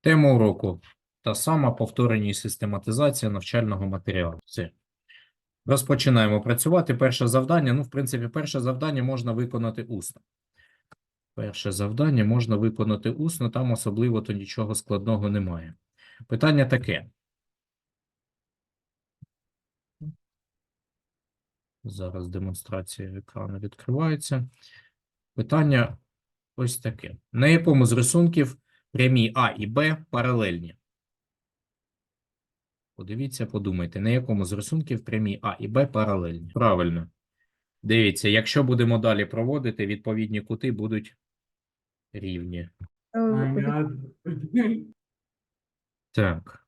Тема уроку та сама повторення і систематизація навчального матеріалу. Все. Розпочинаємо працювати. Перше завдання. Ну, в принципі, перше завдання можна виконати усно. Перше завдання можна виконати усно, там особливо то нічого складного немає. Питання таке. Зараз демонстрація екрану відкривається. Питання ось таке. На якому з рисунків прямі А і Б паралельні? Подивіться, подумайте, на якому з рисунків прямі А і Б паралельні? Правильно. Дивіться, якщо будемо далі проводити, відповідні кути будуть рівні. Так.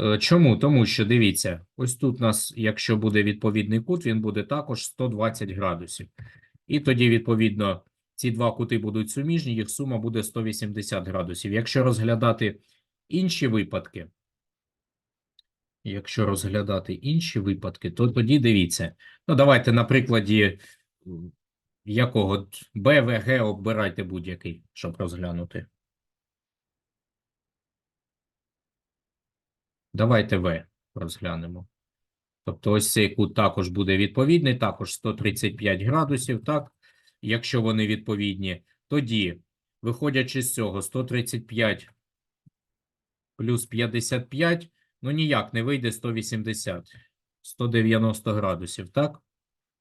Е, Чому? Тому що дивіться, ось тут у нас, якщо буде відповідний кут, він буде також 120 градусів. І тоді, відповідно, ці два кути будуть суміжні, їх сума буде 180 градусів. Якщо розглядати інші випадки, якщо розглядати інші випадки, то тоді дивіться. Ну, давайте на прикладі якого Б, В, обирайте будь-який, щоб розглянути. Давайте В розглянемо. Тобто ось цей кут також буде відповідний, також 135 градусів, так? Якщо вони відповідні, тоді, виходячи з цього, 135 плюс 55, ну ніяк не вийде 180, 190 градусів, так?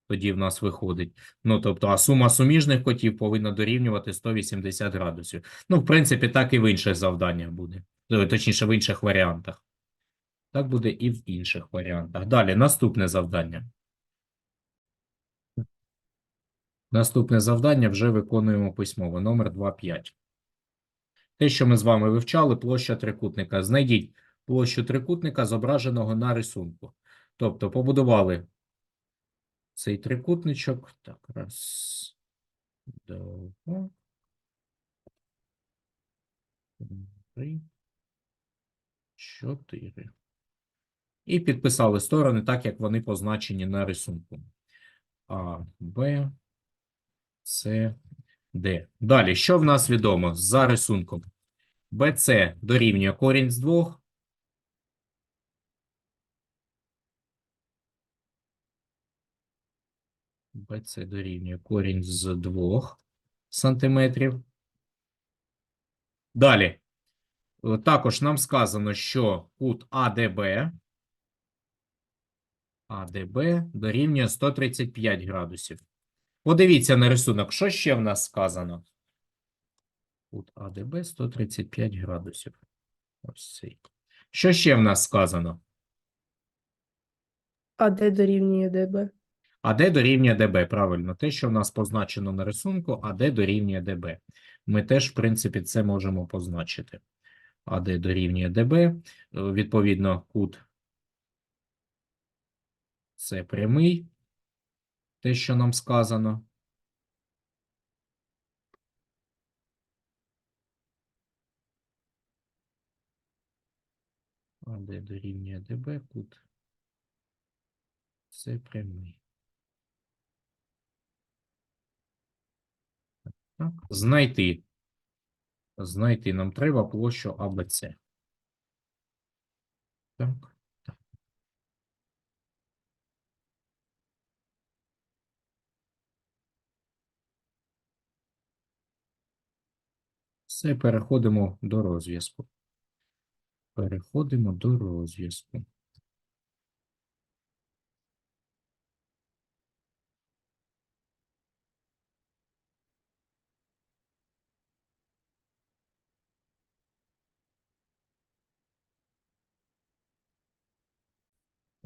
Тоді в нас виходить. Ну, тобто, а сума суміжних котів повинна дорівнювати 180 градусів. Ну, в принципі, так і в інших завданнях буде. Е, Точніше, в інших варіантах. Так буде і в інших варіантах. Далі, наступне завдання. Наступне завдання вже виконуємо письмово. Номер 2.5. Те, що ми з вами вивчали, площа трикутника. Знайдіть площу трикутника, зображеного на рисунку. Тобто, побудували цей трикутничок. Так, раз, два, три, чотири. І підписали сторони так, як вони позначені на рисунку. А, Б, С, Д. Далі, що в нас відомо за рисунком? БЦ дорівнює корінь з двох. БЦ дорівнює корінь з двох сантиметрів. Далі. Е, Також нам сказано, що кут АДБ АДБ дорівнює 135 градусів. Подивіться на рисунок, що ще в нас сказано? Кут АДБ 135 градусів. Ось цей. Що ще в нас сказано? А де дорівнює ДБ? АД дорівнює ДБ, правильно. Те, що в нас позначено на рисунку, АД дорівнює ДБ. Ми теж, в принципі, це можемо позначити. АД дорівнює ДБ. Е, Відповідно, кут це прямий. Те, що нам сказано. АД дорівнює ДБ, кут це прямий. Так, знайти. Знайти нам треба площу АБЦ. Так. Все, переходимо до розв'язку. Переходимо до розв'язку.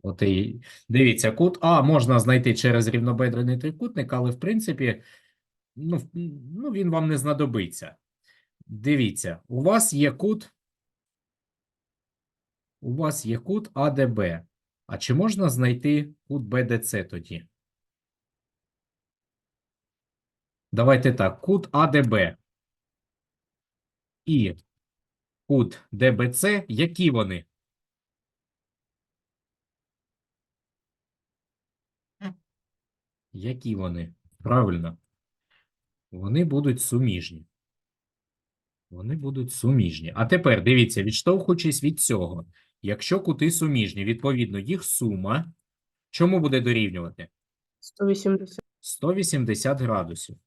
От і дивіться, кут А можна знайти через рівнобедрений трикутник, але в принципі, ну, ну він вам не знадобиться. Дивіться, у вас є кут. У вас є кут АДБ. А чи можна знайти кут БДЦ тоді? Давайте так, кут АДБ і кут ДБЦ, які вони? Які вони? Правильно. Вони будуть суміжні. Вони будуть суміжні. А тепер дивіться, відштовхуючись від цього, якщо кути суміжні, відповідно, їх сума чому буде дорівнювати? 180. 180 градусів.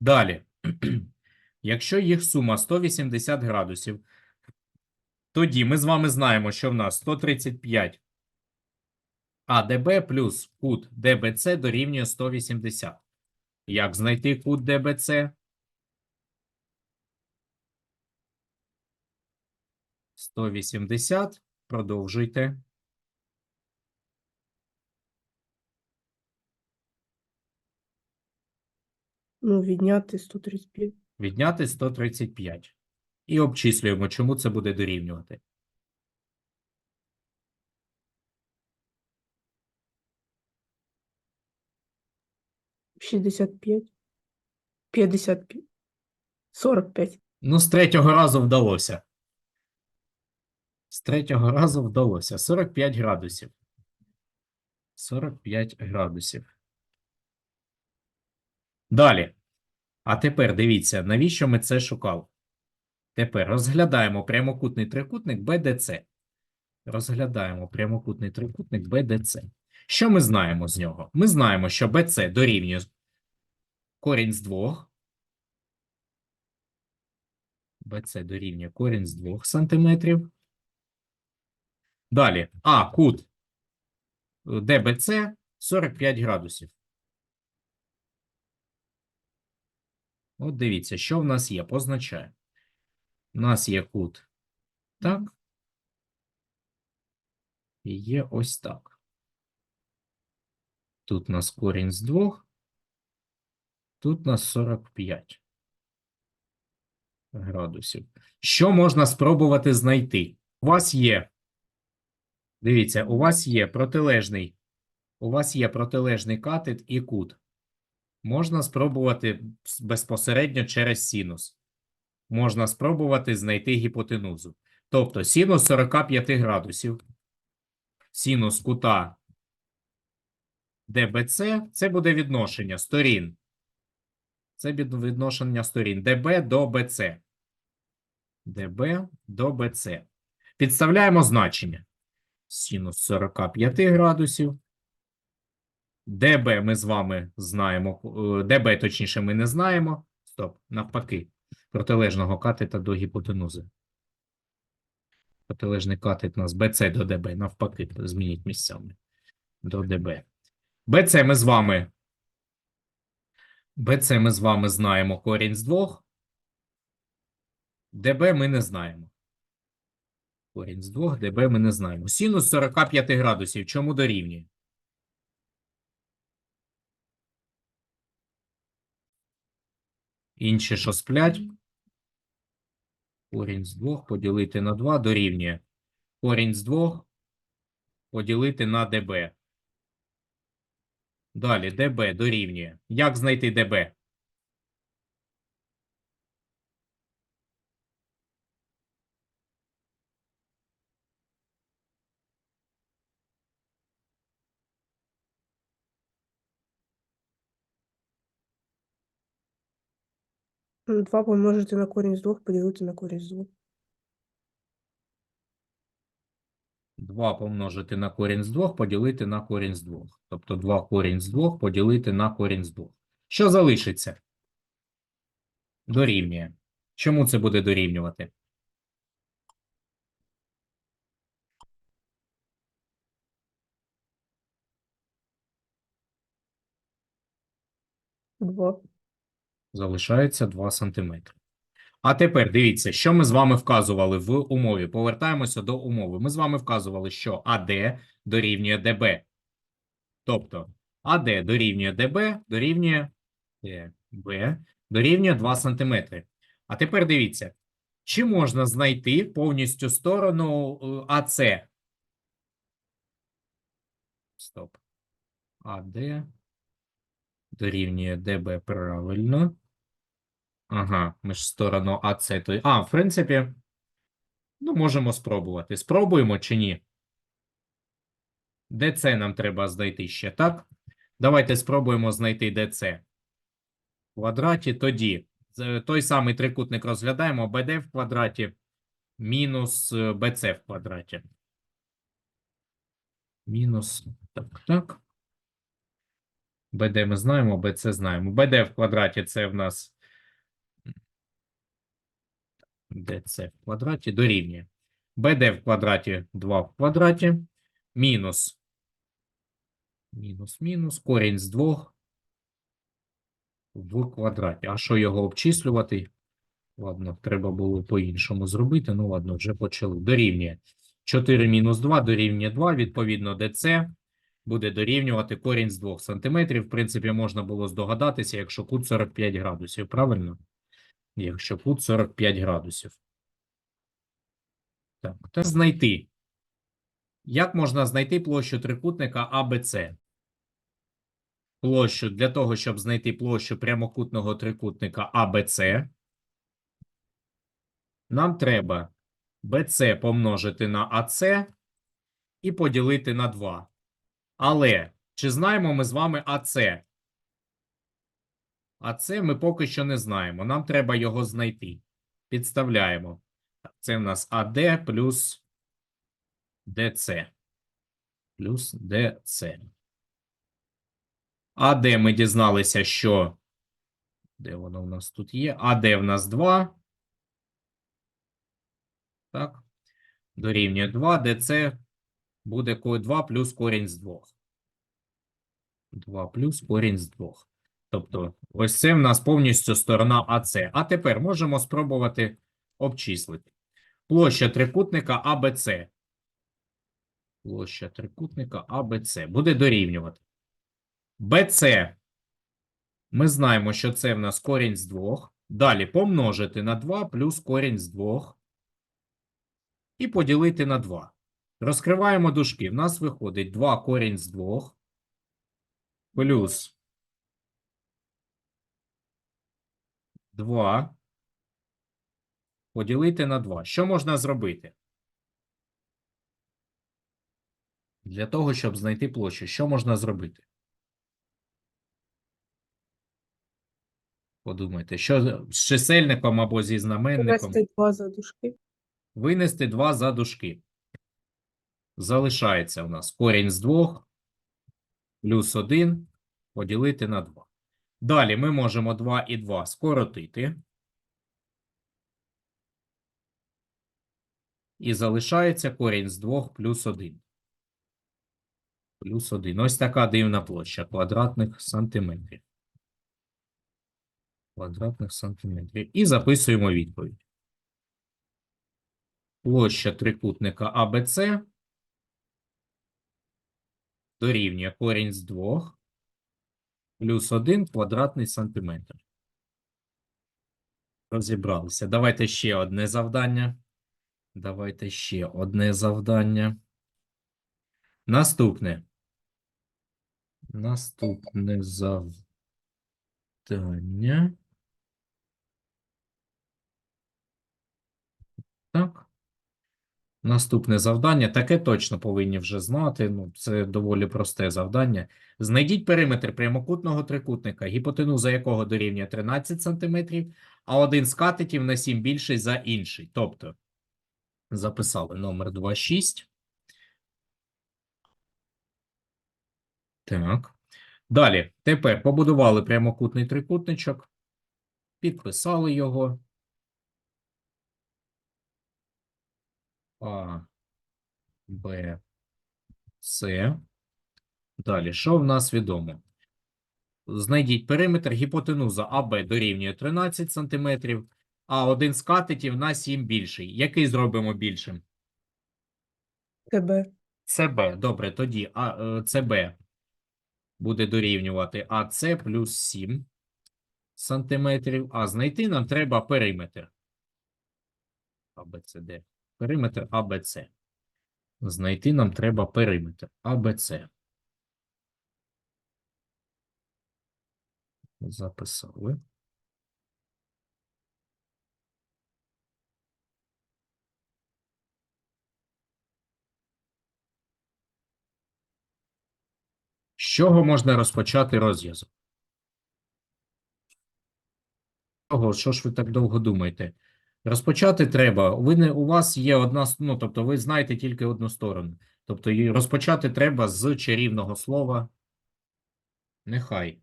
Далі. Якщо їх сума 180 градусів, тоді ми з вами знаємо, що в нас 135 АДБ плюс кут ДБЦ дорівнює 180. Як знайти кут ДБЦ? Сто вісімдесят. Продовжуйте. Ну, відняти 135. Відняти 135. І обчислюємо, чому це буде дорівнювати. — 65. 55. 45. Ну, з третього разу вдалося. З третього разу вдалося. 45 градусів. 45 градусів. Далі. А тепер дивіться, навіщо ми це шукали? Тепер розглядаємо прямокутний трикутник BDC. Розглядаємо прямокутний трикутник BDC. Що ми знаємо з нього? Ми знаємо, що BC дорівнює корінь з двох. BC дорівнює корінь з 2 сантиметрів. Далі. А, кут е, DBC 45 градусів. От дивіться, що в нас є, позначає. У нас є кут так. І є ось так. Тут у нас корінь з 2. Тут у нас 45 градусів. Що можна спробувати знайти? У вас є, дивіться, у вас є протилежний, у вас є протилежний катет і кут. Можна спробувати безпосередньо через синус. Можна спробувати знайти гіпотенузу. Тобто синус 45 градусів, синус кута ДБЦ – це буде відношення сторін. Це відношення сторін ДБ до БЦ. ДБ до БЦ. Підставляємо значення. Синус 45 градусів. ДБ ми з вами знаємо. е, ДБ, точніше, ми не знаємо. Стоп, навпаки. Протилежного катета до гіпотенузи. Протилежний катет у нас БЦ до ДБ. Навпаки, змініть місцями. До ДБ. БЦ ми з вами БЦ ми з вами знаємо корінь з двох. ДБ ми не знаємо. Корінь з двох, ДБ ми не знаємо. Синус 45 градусів. Чому дорівнює? Інші, що сплять. Корінь з двох поділити на 2 дорівнює. Корінь з двох поділити на ДБ. Далі ДБ дорівнює. Як знайти ДБ? 2 помножити на корінь з 2 поділити на корінь з 2. 2 помножити на корінь з 2 поділити на корінь з 2. Тобто 2 корінь з 2 поділити на корінь з 2. Що залишиться? Дорівнює. Чому це буде дорівнювати? 2. Залишається 2 см. А тепер дивіться, що ми з вами вказували в умові. Повертаємося до умови. Ми з вами вказували, що АД дорівнює ДБ. Тобто АД дорівнює ДБ, дорівнює ДБ, дорівнює 2 см. А тепер дивіться, чи можна знайти повністю сторону е, АЦ? Стоп. АД дорівнює ДБ правильно. Ага, ми ж сторону АЦ. То... А, в принципі, ну, можемо спробувати. Спробуємо чи ні? ДЦ нам треба знайти ще, так? Давайте спробуємо знайти ДЦ. В квадраті тоді той самий трикутник розглядаємо БД в квадраті мінус е, БЦ в квадраті. Мінус, так, так. БД ми знаємо, БЦ знаємо. БД в квадраті це в нас ДЦ в квадраті дорівнює. БД в квадраті 2 в квадраті мінус. Мінус, мінус. Корінь з 2 в квадраті. А що його обчислювати? Ладно, треба було по-іншому зробити. Ну, ладно, вже почали. Дорівнює. 4 мінус 2 дорівнює 2. Відповідно, ДЦ буде дорівнювати корінь з 2 см. В принципі, можна було здогадатися, якщо кут 45 градусів. Правильно? Якщо кут 45 градусів. Так, та знайти. Як можна знайти площу трикутника АБЦ? Площу для того, щоб знайти площу прямокутного трикутника АБЦ, нам треба BC помножити на АЦ і поділити на 2. Але чи знаємо ми з вами АЦ? АЦ ми поки що не знаємо. Нам треба його знайти. Підставляємо. Це в нас АД плюс ДЦ. Плюс ДЦ. АД ми дізналися, що. Де воно в нас тут є? АД в нас 2. Так. Дорівнює 2. ДЦ буде 2 плюс корінь з 2. 2 плюс корінь з 2. Тобто, ось це в нас повністю сторона АЦ. А тепер можемо спробувати обчислити. Площа трикутника АБЦ. Площа трикутника АБЦ буде дорівнювати. БЦ. Ми знаємо, що це в нас корінь з 2. Далі помножити на 2 плюс корінь з 2. І поділити на 2. Розкриваємо дужки. В нас виходить 2 корінь з 2 плюс 2 поділити на 2. Що можна зробити? Для того, щоб знайти площу, що можна зробити? Подумайте, що з чисельником або зі знаменником? Ввести два за дужки. Винести 2 за дужки. Залишається у нас корінь з 2 плюс 1 поділити на 2. Далі ми можемо 2 і 2 скоротити. І залишається корінь з 2 плюс 1. Плюс 1. Ось така дивна площа квадратних сантиметрів. Квадратних сантиметрів. І записуємо відповідь. Площа трикутника АБЦ дорівнює корінь з 2 плюс 1 квадратний сантиметр. Розібралися. Давайте ще одне завдання. Давайте ще одне завдання. Наступне. Наступне завдання. Так. Наступне завдання. Таке точно повинні вже знати. Ну, це доволі просте завдання. Знайдіть периметр прямокутного трикутника, гіпотенуза якого дорівнює 13 см, а один з катетів на 7 більший за інший. Тобто, записали номер 2,6. Так. Далі. Тепер побудували прямокутний трикутничок, підписали його. А, Б, С. Далі, що в нас відомо? Знайдіть периметр гіпотенуза АБ дорівнює 13 см, а один з катетів на 7 більший. Який зробимо більшим? ТБ. ЦБ. Добре, тоді а, е, ЦБ буде дорівнювати АЦ плюс 7 сантиметрів, а знайти нам треба периметр. АБЦД. Периметр АБЦ. Знайти нам треба периметр АБЦ. Записали. З чого можна розпочати розв'язок? Ого, що ж ви так довго думаєте? Розпочати треба. Ви не, у вас є одна, ну, тобто ви знаєте тільки одну сторону. Тобто розпочати треба з чарівного слова нехай.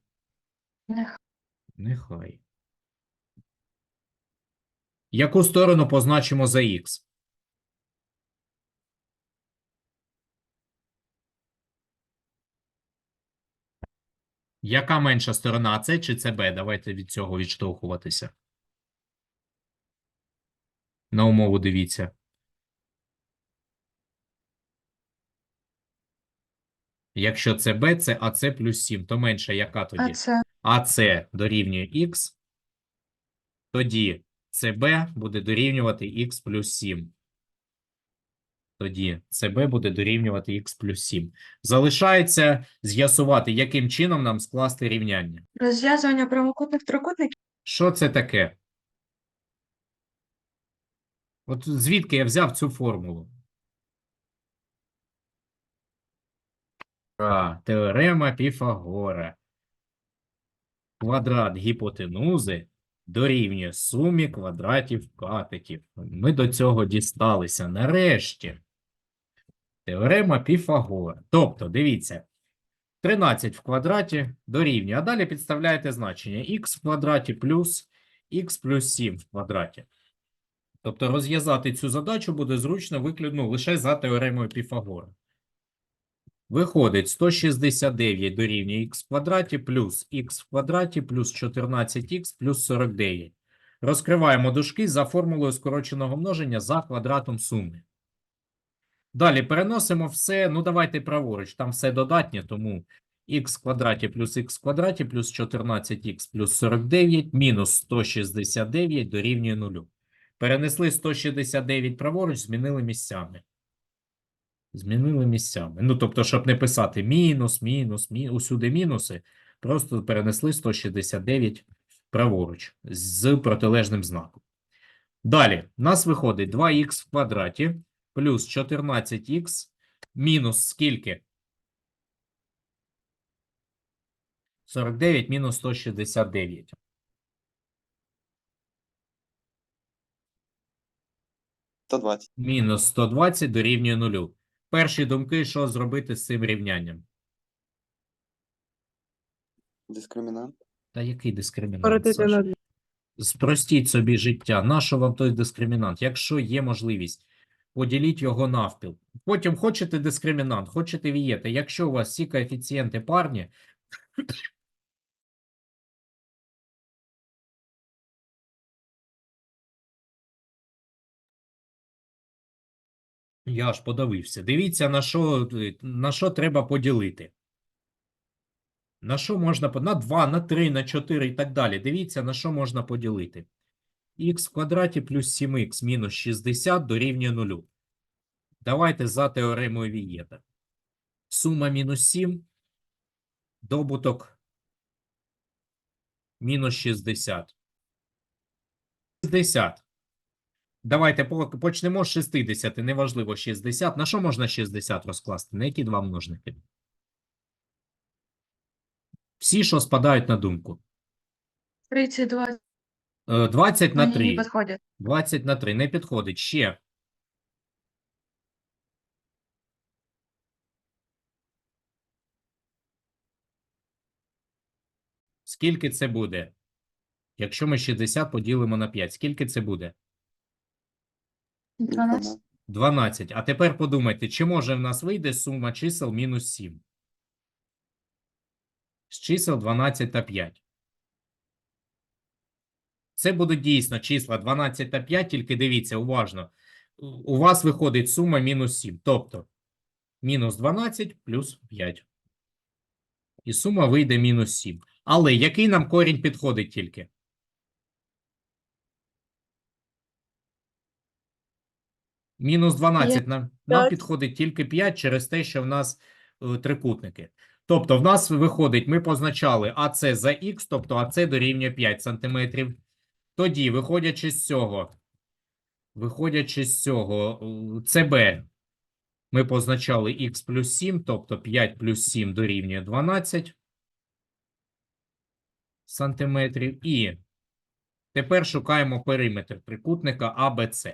Нехай. Нехай. Яку сторону позначимо за х? Яка менша сторона С чи ЦБ? Давайте від цього відштовхуватися. На умову дивіться. Якщо це Б, це АЦ плюс 7, то менша яка тоді? А це дорівнює х, тоді СБ буде дорівнювати х плюс 7. Тоді СБ буде дорівнювати х плюс 7. Залишається з'ясувати, яким чином нам скласти рівняння. розв'язування прямокутних трикутників. Що це таке? От звідки я взяв цю формулу? А, теорема Піфагора. Квадрат гіпотенузи дорівнює сумі квадратів катетів. Ми до цього дісталися. Нарешті. Теорема Піфагора. Тобто, дивіться, 13 в квадраті дорівнює. А далі підставляєте значення х в квадраті плюс х плюс 7 в квадраті. Тобто розв'язати цю задачу буде зручно виклюдно лише за теоремою Піфагора. Виходить 169 дорівнює х квадраті плюс х квадраті плюс 14х плюс 49. Розкриваємо дужки за формулою скороченого множення за квадратом суми. Далі переносимо все, ну давайте праворуч, там все додатнє, тому х квадраті плюс х квадраті плюс 14х плюс 49 мінус 169 дорівнює 0. Перенесли 169 праворуч, змінили місцями. Змінили місцями. Ну, тобто, щоб не писати мінус, мінус, мінус, усюди мінуси, просто перенесли 169 праворуч з протилежним знаком. Далі, у нас виходить 2х в квадраті плюс 14х мінус скільки? 49 мінус 169. Сто двадцять. Мінус 120 дорівнює нулю. Перші думки, що зробити з цим рівнянням? Дискримінант. Та який дискримінант? Саша? на. Спростіть собі життя. Нащо вам той дискримінант? Якщо є можливість, поділіть його навпіл. Потім хочете дискримінант, хочете вієте. Якщо у вас всі коефіцієнти парні, я аж подавився. Дивіться, на що, на що треба поділити. На що можна на 2, на 3, на 4 і так далі. Дивіться, на що можна поділити. х в квадраті плюс 7х мінус 60 дорівнює 0. Давайте за теоремою Вієта. Сума мінус 7, добуток мінус 60. 60. Давайте почнемо з 60, неважливо 60. На що можна 60 розкласти? На які два множники? Всі, що спадають на думку. 32 Е, 20 на мені 3. не підходять. 20 на 3 не підходить. Ще. Скільки це буде? Якщо ми 60 поділимо на 5, скільки це буде? 12. 12. А тепер подумайте, чи може в нас вийде сума чисел мінус 7? З чисел 12 та 5. Це будуть дійсно числа 12 та 5, тільки дивіться уважно. У- У вас виходить сума мінус 7. Тобто мінус 12 плюс 5. І сума вийде мінус 7. Але який нам корінь підходить тільки? Мінус 12 нам, нам підходить тільки 5 через те, що в нас е, трикутники. Тобто в нас виходить, ми позначали АЦ за х, тобто АЦ дорівнює 5 сантиметрів. Тоді, виходячи з цього, виходячи з цього, е, ЦБ ми позначали х плюс 7, тобто 5 плюс 7 дорівнює 12 сантиметрів. І Тепер шукаємо периметр трикутника АБЦ.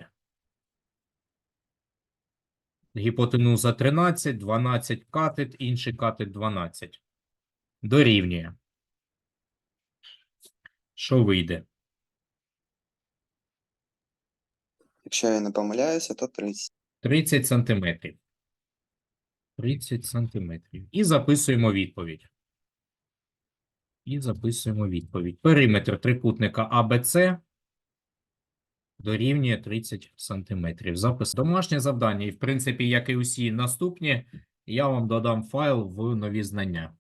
Гіпотенуза 13, 12 катет, інший катет 12. Дорівнює. Що вийде? Якщо я не помиляюся, то 30. 30 сантиметрів. 30 сантиметрів. І записуємо відповідь. І записуємо відповідь. Периметр трикутника АБЦ дорівнює 30 сантиметрів. Запис домашнє завдання. І, в принципі, як і усі наступні, я вам додам файл в нові знання.